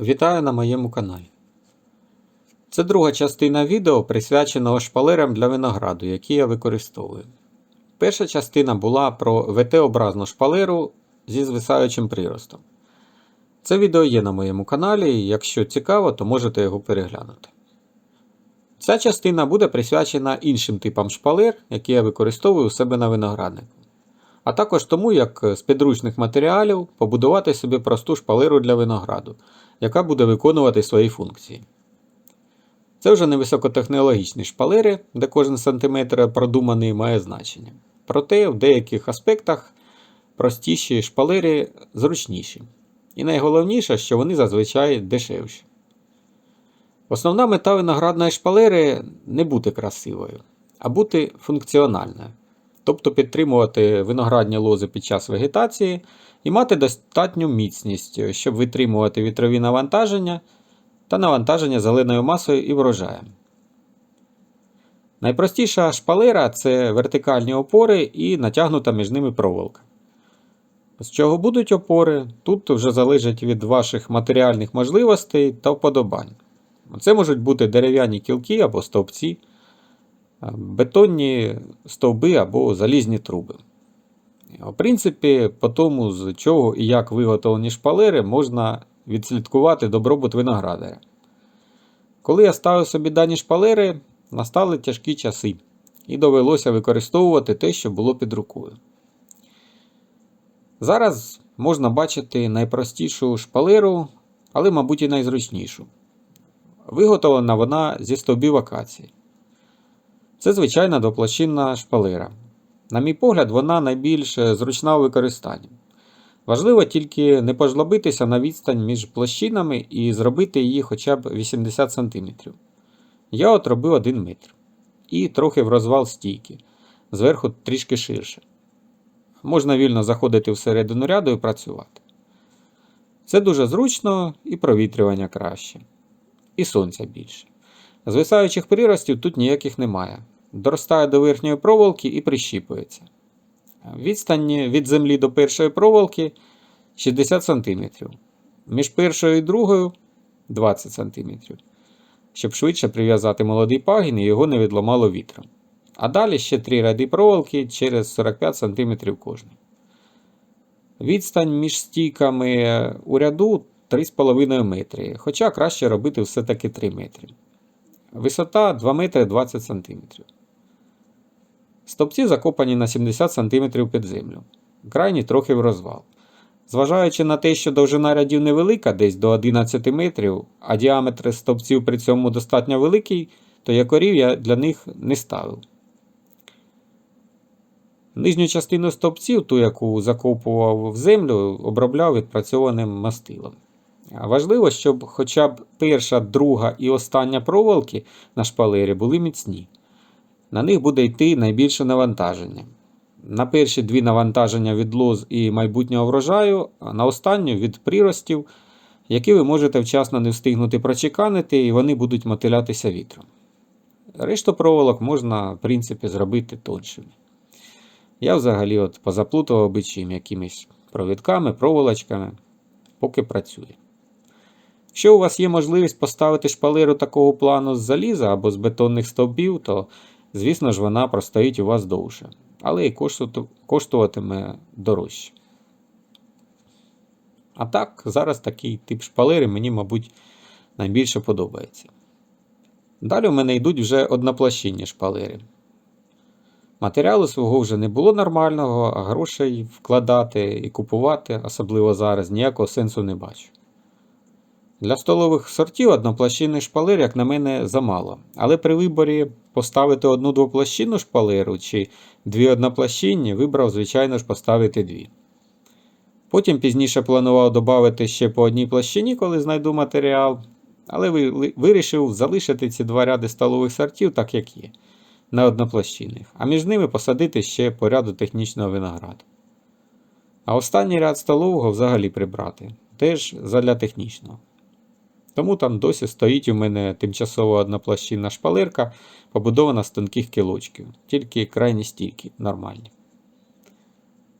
Вітаю на моєму каналі. Це друга частина відео, присвяченого шпалерам для винограду, які я використовую. Перша частина була про ВТ-образну шпалеру зі звисаючим приростом. Це відео є на моєму каналі, і якщо цікаво, то можете його переглянути. Ця частина буде присвячена іншим типам шпалер, які я використовую у себе на винограднику. А також тому, як з підручних матеріалів побудувати собі просту шпалеру для винограду, яка буде виконувати свої функції. Це вже не високотехнологічні шпалери, де кожен сантиметр продуманий має значення. Проте в деяких аспектах простіші шпалери зручніші. І найголовніше, що вони зазвичай дешевші. Основна мета виноградної шпалери не бути красивою, а бути функціональною. Тобто підтримувати виноградні лози під час вегетації і мати достатню міцність, щоб витримувати вітрові навантаження та навантаження зеленою масою і врожаєм. Найпростіша шпалера це вертикальні опори і натягнута між ними проволока. З чого будуть опори, тут вже залежить від ваших матеріальних можливостей та вподобань. Це можуть бути дерев'яні кілки або стовпці, бетонні стовби або залізні труби. В принципі, по тому, з чого і як виготовлені шпалери, можна відслідкувати добробут виноградаря. Коли я ставив собі дані шпалери, настали тяжкі часи, і довелося використовувати те, що було під рукою. Зараз можна бачити найпростішу шпалеру, але, мабуть, і найзручнішу. Виготовлена вона зі стовбів акації. Це звичайна двоплощинна шпалера. На мій погляд, вона найбільш зручна у використанні. Важливо тільки не пожлобитися на відстань між площинами і зробити її хоча б 80 см. Я от робив 1 метр. І трохи в розвал стійки, зверху трішки ширше. Можна вільно заходити всередину ряду і працювати. Це дуже зручно і провітрювання краще. І сонця більше. Звисаючих приростів тут ніяких немає. Доростає до верхньої проволоки і прищіпується. Відстань від землі до першої проволоки 60 см. Між першою і другою 20 см. Щоб швидше прив'язати молодий пагін і його не відламало вітром. А далі ще три ряди проволоки через 45 см кожний. Відстань між стійками у ряду 3,5 метри, хоча краще робити все-таки 3 метри. Висота 2 метри 20 см. Стовпці закопані на 70 см під землю. Крайні трохи в розвал. Зважаючи на те, що довжина рядів невелика, десь до 11 метрів, а діаметр стовпців при цьому достатньо великий, то якорів я для них не ставив. Нижню частину стовпців, ту, яку закопував в землю, обробляв відпрацьованим мастилом. Важливо, щоб хоча б перша, друга і остання проволоки на шпалері були міцні. На них буде йти найбільше навантаження. На перші дві навантаження від лоз і майбутнього врожаю, а на останню від приростів, які ви можете вчасно не встигнути прочеканити, і вони будуть мотилятися вітром. Решту проволок можна, в принципі, зробити тоншими. Я взагалі от позаплутував бичим якимись провідками, проволочками, поки працює. Якщо у вас є можливість поставити шпалеру такого плану з заліза або з бетонних стовбів, то, звісно ж, вона простоїть у вас довше, але і коштуватиме дорожче. А так, зараз такий тип шпалери мені, мабуть, найбільше подобається. Далі у мене йдуть вже одноплощинні шпалери. Матеріалу свого вже не було нормального, а грошей вкладати і купувати, особливо зараз, ніякого сенсу не бачу. Для столових сортів одноплощинний шпалер, як на мене, замало. Але при виборі поставити одну двоплощинну шпалеру чи дві одноплощинні, вибрав, звичайно ж, поставити дві. Потім пізніше планував додати ще по одній площині, коли знайду матеріал. Але вирішив залишити ці два ряди столових сортів так, як є, на одноплощинних, а між ними посадити ще по ряду технічного винограду. А останній ряд столового взагалі прибрати, теж задля технічного. Тому там досі стоїть у мене тимчасова одноплощинна шпалерка, побудована з тонких кілочків, тільки крайні стійкі, нормальні.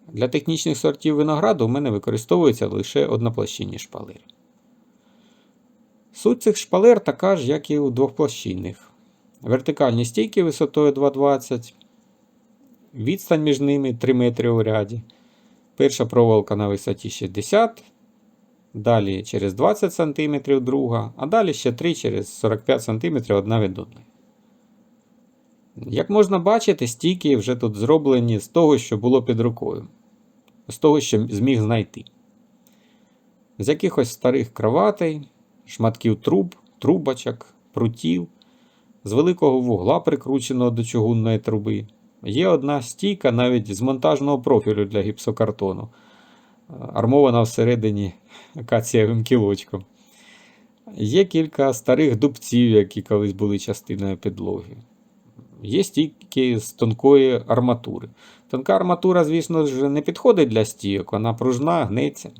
Для технічних сортів винограду у мене використовуються лише одноплощинні шпалери. Суть цих шпалер така ж, як і у двохплощинних. Вертикальні стійки висотою 2,20, відстань між ними 3 метри у ряді. Перша проволока на висоті 60, далі через 20 см друга, а далі ще 3 через 45 см одна від одної. Як можна бачити, стійки вже тут зроблені з того, що було під рукою, з того, що зміг знайти. З якихось старих кроватей, шматків труб, трубочок, прутів, з великого вугла, прикрученого до чугунної труби. Є одна стійка навіть з монтажного профілю для гіпсокартону, армована всередині акацієвим кілочком. Є кілька старих дубців, які колись були частиною підлоги. Є стійки з тонкої арматури. Тонка арматура, звісно ж, не підходить для стійок, вона пружна, гнеться.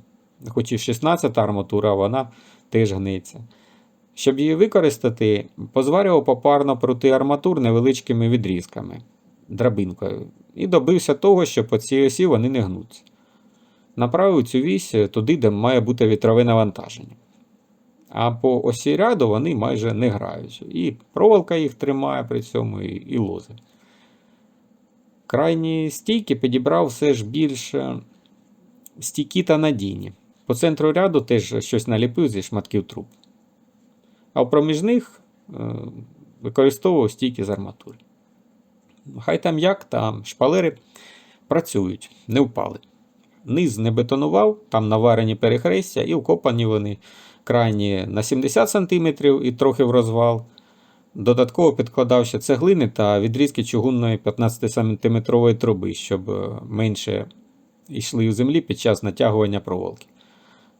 Хоч і 16 арматура, вона теж гнеться. Щоб її використати, позварював попарно проти арматур невеличкими відрізками, драбинкою, і добився того, що по цій осі вони не гнуться. Направив цю вісь туди, де має бути вітрове навантаження. А по осі ряду вони майже не грають. І проволока їх тримає при цьому, і, і лози. Крайні стійки підібрав все ж більш е, стійкі та надійні. По центру ряду теж щось наліпив зі шматків труб. А в проміжних е, використовував стійки з арматури. Хай там як, там шпалери працюють, не впали. Низ не бетонував, там наварені перехрестя і вкопані вони крайні на 70 см і трохи в розвал. Додатково підкладав ще цеглини та відрізки чугунної 15-сантиметрової труби, щоб е, менше йшли у землі під час натягування проволоки.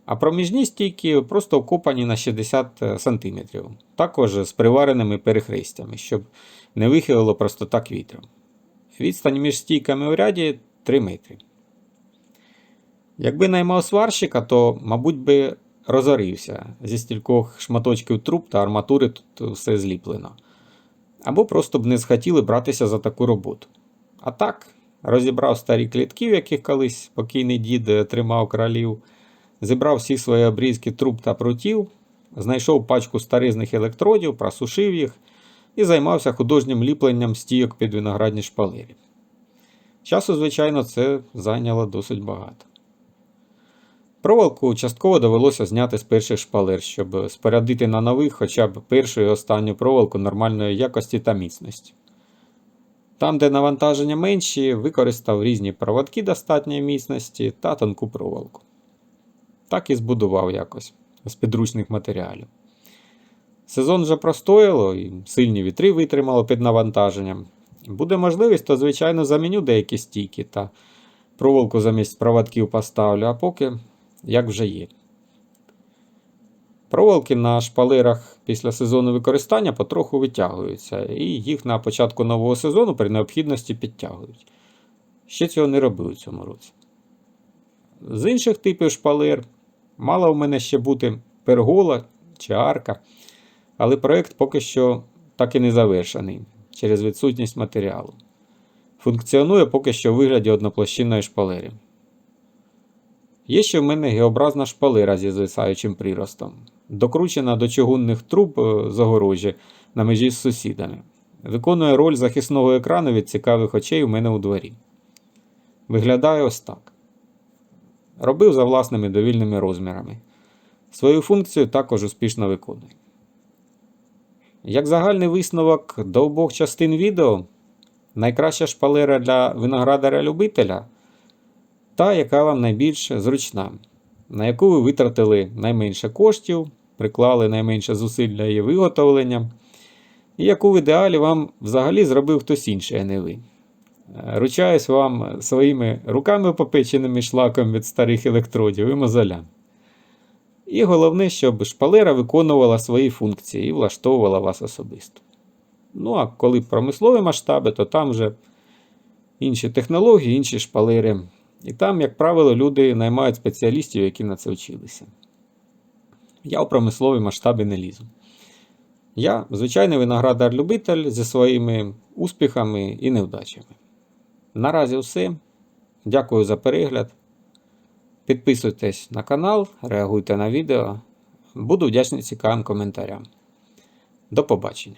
А проміжні стійки просто вкопані на 60 см, також з привареними перехрестями, щоб не вихилило просто так вітром. Відстань між стійками у ряді 3 метри. Якби наймав сварщика, то, мабуть, би розорився зі стількох шматочків труб та арматури тут все зліплено. Або просто б не схотіли братися за таку роботу. А так, розібрав старі клітки, в яких колись покійний дід тримав кролів, зібрав всі свої обрізки труб та прутів, знайшов пачку старизних електродів, просушив їх і займався художнім ліпленням стійок під виноградні шпалері. Часу, звичайно, це зайняло досить багато. Проволоку частково довелося зняти з перших шпалер, щоб спорядити на нових хоча б першу і останню проволоку нормальної якості та міцності. Там, де навантаження менші, використав різні проводки достатньої міцності та тонку проволоку. Так і збудував якось з підручних матеріалів. Сезон вже простояло і сильні вітри витримало під навантаженням. Буде можливість, то, звичайно, заміню деякі стійки та проволоку замість проводків поставлю, а поки як вже є. Проволоки на шпалерах після сезону використання потроху витягуються, і їх на початку нового сезону при необхідності підтягують. Ще цього не робив у цьому році. З інших типів шпалер мала в мене ще бути пергола чи арка, але проєкт поки що так і не завершений через відсутність матеріалу. Функціонує поки що у вигляді одноплощинної шпалери. Є ще в мене геобразна шпалера зі звисаючим приростом, докручена до чугунних труб е, з огорожі на межі з сусідами. Виконує роль захисного екрану від цікавих очей у мене у дворі. Виглядає ось так. Робив за власними довільними розмірами. Свою функцію також успішно виконує. Як загальний висновок до обох частин відео, найкраща шпалера для виноградаря-любителя та яка вам найбільш зручна, на яку ви витратили найменше коштів, приклали найменше зусиль для її виготовлення, і яку в ідеалі вам взагалі зробив хтось інший, а не ви. Ручаюсь вам своїми руками попеченими шлаком від старих електродів і мозолян. І головне, щоб шпалера виконувала свої функції і влаштовувала вас особисто. Ну, а коли промислові масштаби, то там вже інші технології, інші шпалери. І там, як правило, люди наймають спеціалістів, які на це вчилися. Я у промислові масштаби не лізу. Я звичайний виноградар-любитель зі своїми успіхами і невдачами. Наразі все. Дякую за перегляд. Підписуйтесь на канал, реагуйте на відео. Буду вдячний цікавим коментарям. До побачення.